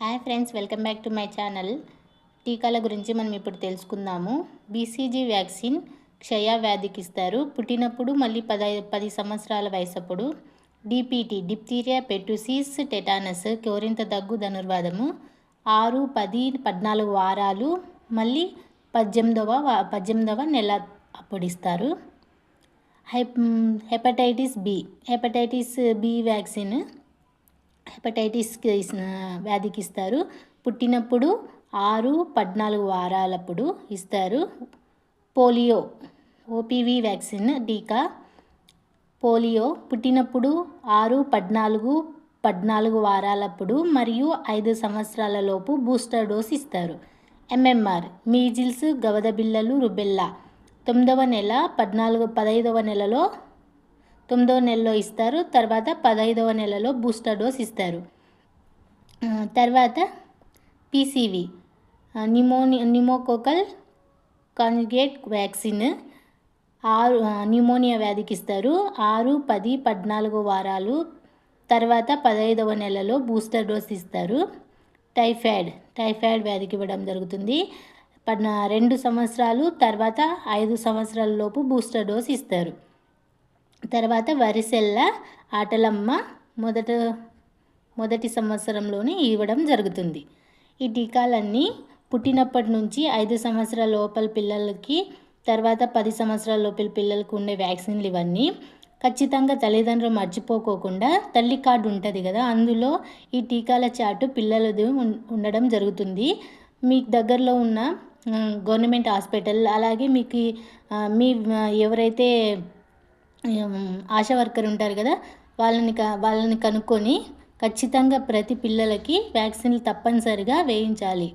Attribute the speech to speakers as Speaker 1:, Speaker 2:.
Speaker 1: Hi friends welcome back to my channel. టీకాల గురించి మనం ఇప్పుడు తెలుసుకుందాము. బీసీజీ వ్యాక్సిన్ క్షయ వ్యాధికి ఇస్తారు పుట్టినప్పుడు మళ్ళీ పదై పది సంవత్సరాల వయసప్పుడు డిపిటి డిప్తీరియా పెట్టుసిస్ టెటానస్ కోరింత దగ్గు ధనుర్వాదము ఆరు పది పద్నాలుగు వారాలు మళ్ళీ పద్దెనిమిదవ పద్దెనిమిదవ నెల అప్పుడిస్తారు hep hepatitis B hepatitis B vaccine hepatitis వ్యాధికి ఇస్తారు పుట్టినప్పుడు ఆరు పద్నాలుగు వారాలప్పుడు ఇస్తారు. పోలియో ఓపీవీ వ్యాక్సిన్ టీకా. పోలియో పుట్టినప్పుడు ఆరు పద్నాలుగు పద్నాలుగు వారాలప్పుడు మరియు ఐదు సంవత్సరాల లోపు బూస్టర్ డోస్ ఇస్తారు. ఎంఎంఆర్ మీజిల్స్ గవద బిళ్ళలు రుబెల్లా. తొమ్మిదవ నెల పద్నాలుగు పదహైదవ నెలలో తొమ్మిదవ నెలలో ఇస్తారు తర్వాత పదహైదవ నెలలో బూస్టర్ డోస్ ఇస్తారు. తర్వాత PCV pneumo pneumococcal conjugate vaccine ఆరు న్యూమోనియా వ్యాధికి ఇస్తారు. ఆరు పది పద్నాలుగు వారాలు తర్వాత పదహైదవ నెలలో బూస్టర్ డోస్ ఇస్తారు. టైఫాయిడ్ టైఫాయిడ్ వ్యాధికి ఇవ్వడం జరుగుతుంది. పద్నా రెండు సంవత్సరాలు తర్వాత ఐదు సంవత్సరాల లోపు బూస్టర్ డోస్ ఇస్తారు. తర్వాత వరిసెల్ల ఆటలమ్మ మొదట మొదటి సంవత్సరంలోనే ఇవ్వడం జరుగుతుంది. ఈ టీకాలన్నీ పుట్టినప్పటి నుంచి ఐదు సంవత్సరాల లోపల పిల్లలకి తర్వాత పది సంవత్సరాల లోపల పిల్లలకు ఉండే వ్యాక్సిన్లు ఇవన్నీ ఖచ్చితంగా తల్లిదండ్రులు మర్చిపోకోకుండా తల్లి కార్డు ఉంటుంది కదా అందులో ఈ టీకాల చాటు పిల్లలది ఉండడం జరుగుతుంది. మీకు దగ్గరలో ఉన్న గవర్నమెంట్ హాస్పిటల్ అలాగే మీకు మీ ఎవరైతే ఆశా వర్కర్ ఉంటారు కదా వాళ్ళని క వాళ్ళని కనుక్కొని ఖచ్చితంగా ప్రతి పిల్లలకి వ్యాక్సిన్లు తప్పనిసరిగా వేయించాలి.